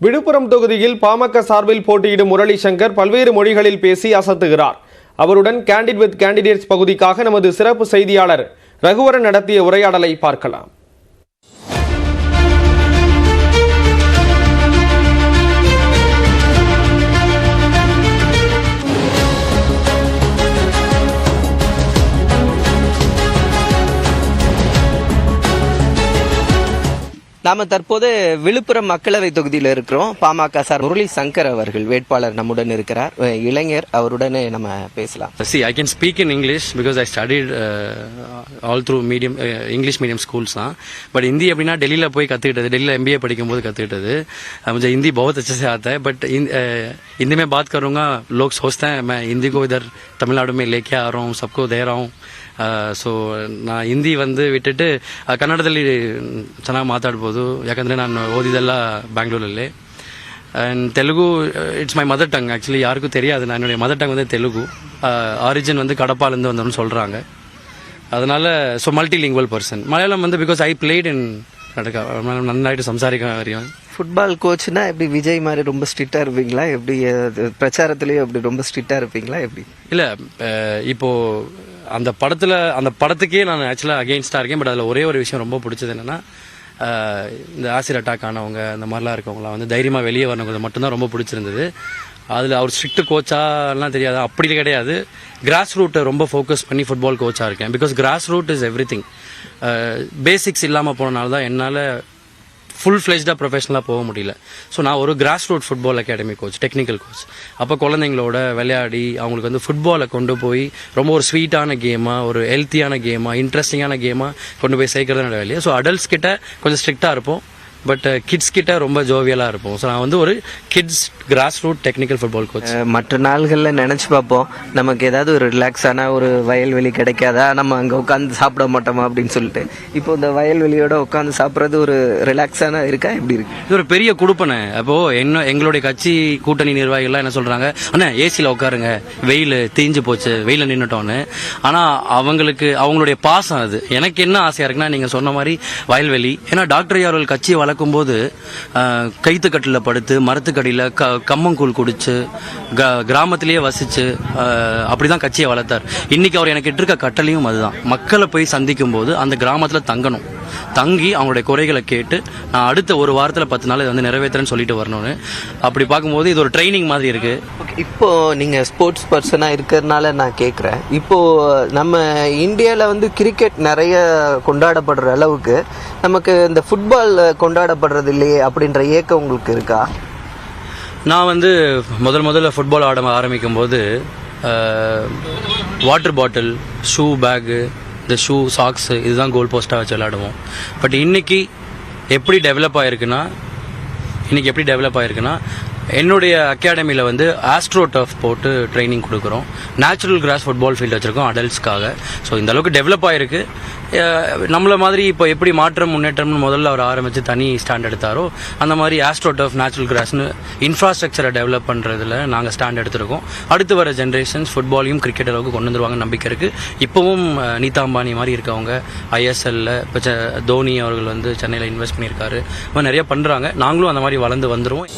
விழுப்புரம் தொகுதியில் பாமக சார்பில் போட்டியிடும் முரளி சங்கர் பல்வேறு மொழிகளில் பேசி அசத்துகிறார். அவருடன் கேண்டிட் வித் கேண்டிடேட்ஸ் பகுதிக்காக நமது சிறப்பு செய்தியாளர் ரகுவரன் நடத்திய உரையாடலை பார்க்கலாம். நாம தற்போது விழுப்புரம் மக்களவை தொகுதியில் இருக்கிறோம் பாமக சார் முரளி சங்கர் அவர்கள் வேட்பாளர் நம்முடன் இருக்கிறார் அஹ் இளைஞர் அவருடன் நம்ம பேசலாம் See, I can speak in English because I studied uh, all through medium uh, English medium schools தான் பட் ஹிந்தி அப்படின்னா டெல்லியில் போய் கற்றுக்கிட்டது டெல்லியில் எம்பிஏ படிக்கும்போது கற்றுக்கிட்டது मुझे हिंदी बहुत अच्छे से आता है बट हिंदी में बात करूँगा लोग सोचते हैं मैं हिंदी को इधर तमिलनाडु में लेके आ रहा हूँ सबको दे रहा हूँ ಸೊ ನಾ ಹಿಂದಿ ಒಂದು ಬಿಟ್ಟಿಟ್ಟು ಆ, ಕನ್ನಡದಲ್ಲಿ ಚೆನ್ನಾಗಿ ಮಾತಾಡ್ಬೋದು ಯಾಕಂದರೆ ನಾನು ಓದಿದ್ದೆಲ್ಲ ಬ್ಯಾಂಗ್ಳೂರಲ್ಲಿ and Telugu it's my mother tongue actually யாருக்கும் தெரியாது நான் என்னுடைய மதர் டங் வந்து தெலுங்கு ஆரிஜின் வந்து கடப்பாலேருந்து வந்தோம்னு சொல்கிறாங்க அதனால so multilingual person Malayalam வந்து பிகாஸ் ஐ பிளேட் இன் நடக்க நன்னாயிட்டு சம்சாரிக்க அறியும் ஃபுட்பால் கோச்னா எப்படி விஜய் மாதிரி ரொம்ப ஸ்ட்ரிக்டா இருப்பீங்களா எப்படி அது பிரச்சாரத்திலயும் எப்படி ரொம்ப ஸ்ட்ரிக்டா இருப்பீங்களா எப்படி இல்லை இப்போ அந்த படத்தில் அந்த படத்துக்கே நான் ஆக்சுவலாக அகெயின்ஸ்டாக இருக்கேன் பட் அதில் ஒரே ஒரு விஷயம் ரொம்ப பிடிச்சது என்னென்னா இந்த ஆசிட் அட்டாக் ஆனவங்க அந்த மாதிரிலாம் இருக்கவங்களாம் வந்து தைரியமாக வெளியே வரவங்க மட்டும்தான் ரொம்ப பிடிச்சிருந்தது. அதில் அவர் ஸ்ட்ரிக்ட் கோச்சாலாம் தெரியாது. அப்படி கிடையாது. கிராஸ் ரூட்டை ரொம்ப ஃபோக்கஸ் பண்ணி ஃபுட்பால் கோச்சாக இருக்கேன். Because grass root is everything basics இல்லாமல் போனனால தான் என்னால் ஃபுல் ஃப்ளெஜ்டாக ப்ரொஃபஷனலாக போக முடியல. ஸோ நான் ஒரு grass root football academy coach technical coach அப்போ குழந்தைங்களோட விளையாடி அவங்களுக்கு வந்து ஃபுட்பாலை கொண்டு போய் ரொம்ப ஒரு ஸ்வீட்டான கேமாக ஒரு ஹெல்த்தியான கேமாக இன்ட்ரெஸ்டிங்கான கேமாக கொண்டு போய் சேர்க்கறது என்னோட வேலையை. ஸோ அடல்ட்ஸ் கிட்ட கொஞ்சம் ஸ்ட்ரிக்டாக இருப்போம். பட் கிட்ஸ் கிட்ட ரொம்ப ஜோவியலாக இருப்போம். ஸோ நான் வந்து ஒரு kids grass root technical football coach மற்ற நாள்கள்ல நினைச்சு பார்ப்போம். நமக்கு ஏதாவது ஒரு ரிலாக்ஸான ஒரு வயல்வெளி கிடைக்காதா? நம்ம அங்க உட்காந்து சாப்பிட மாட்டோமா அப்படின்னு சொல்லிட்டு. இப்போ இந்த வயல்வெளியோட உட்காந்து சாப்பிட்றது ஒரு ரிலாக்ஸான இருக்கா? எப்படி இருக்கு? இது ஒரு பெரிய குடுப்பனை அப்போ என்ன எங்களுடைய கட்சி கூட்டணி நிர்வாகிகள்லாம் என்ன சொல்றாங்க? அண்ணா ஏசியில் உட்காருங்க. வெயில் தீஞ்சு போச்சு. வெயில நின்னுட்டோன்னு ஆனா அவங்களுக்கு அவங்களுடைய பாசம் அது. எனக்கு என்ன ஆசையா இருக்குன்னா நீங்க சொன்ன மாதிரி வயல்வெளி. ஏன்னா டாக்டர் அவர்கள் கட்சியை வளர்க்கும் நடக்கும்போது கைத்துக்கட்டில் படுத்து மரத்துக்கடியில் க கம்மங்கூழ் குடிச்சு க- கிராமத்திலேயே வசித்து அப்படி தான் கட்சியை வளர்த்தார். இன்றைக்கி அவர் எனக்கு இட்டிருக்க கட்டளையும் அதுதான். மக்களை போய் சந்திக்கும் போது அந்த கிராமத்தில் தங்கணும். தங்கி அவங்களுடைய குறைகளை கேட்டு நான் அடுத்த ஒரு வாரத்தில் பத்து நாள் இதை வந்து நிறைவேற்றுறேன்னு சொல்லிட்டு வரணும்னு. அப்படி பார்க்கும்போது இது ஒரு ட்ரைனிங் மாதிரி இருக்குது இப்போ நீங்கள் ஸ்போர்ட்ஸ் பர்சனாக இருக்கிறதுனால நான் கேட்குறேன் இப்போது நம்ம இந்தியாவில் வந்து கிரிக்கெட் நிறைய கொண்டாடப்படுற அளவுக்கு நமக்கு இந்த ஃபுட்பால் கொண்டாடப்படுறது இல்லையே அப்படின்ற ஏக்கம் உங்களுக்கு இருக்கா? நான் வந்து முதல் முதல்ல ஃபுட்பால் ஆட ஆரம்பிக்கும் போது வாட்டர் பாட்டில் ஷூ பேக்கு இந்த ஷூ சாக்ஸு இதுதான் கோல் போஸ்ட்டாக வச்சு விளாடுவோம் பட் இன்றைக்கி எப்படி டெவலப் ஆயிருக்குன்னா இன்றைக்கி எப்படி டெவலப் ஆயிருக்குன்னா என்னுடைய அகாடமியில் வந்து ஆஸ்ட்ரோ டஃப் போட்டு ட்ரைனிங் கொடுக்குறோம். நேச்சுரல் கிராஸ் ஃபுட்பால் ஃபீல்டு வச்சுருக்கோம் அடல்ட்ஸ்க்காக ஸோ இந்த அளவுக்கு டெவலப் ஆகிருக்கு நம்மளை மாதிரி இப்போ எப்படி மாற்றம் முன்னேற்றம்னு முதல்ல அவர் ஆரம்பித்து தனி ஸ்டாண்ட் எடுத்தாரோ அந்த மாதிரி ஆஸ்ட்ரோ டஃப் நேச்சுரல் கிராஸ்னு இன்ஃப்ராஸ்ட்ரக்சரை டெவலப் பண்ணுறதுல நாங்கள் ஸ்டாண்ட் எடுத்திருக்கோம். அடுத்து வர ஜென்ரேஷன்ஸ் ஃபுட்பாலையும் கிரிக்கெட் அளவுக்கு கொண்டு வந்துருவாங்க நம்பிக்கை இருக்குது இப்போவும் நீதா அம்பானி மாதிரி இருக்கவங்க ஐஎஸ்எல்ல இப்போ தோனி அவர்கள் வந்து சென்னையில் இன்வெஸ்ட் பண்ணியிருக்காரு. இந்த நிறைய பண்ணுறாங்க நாங்களும் அந்த மாதிரி வளர்ந்து வந்துடுவோம்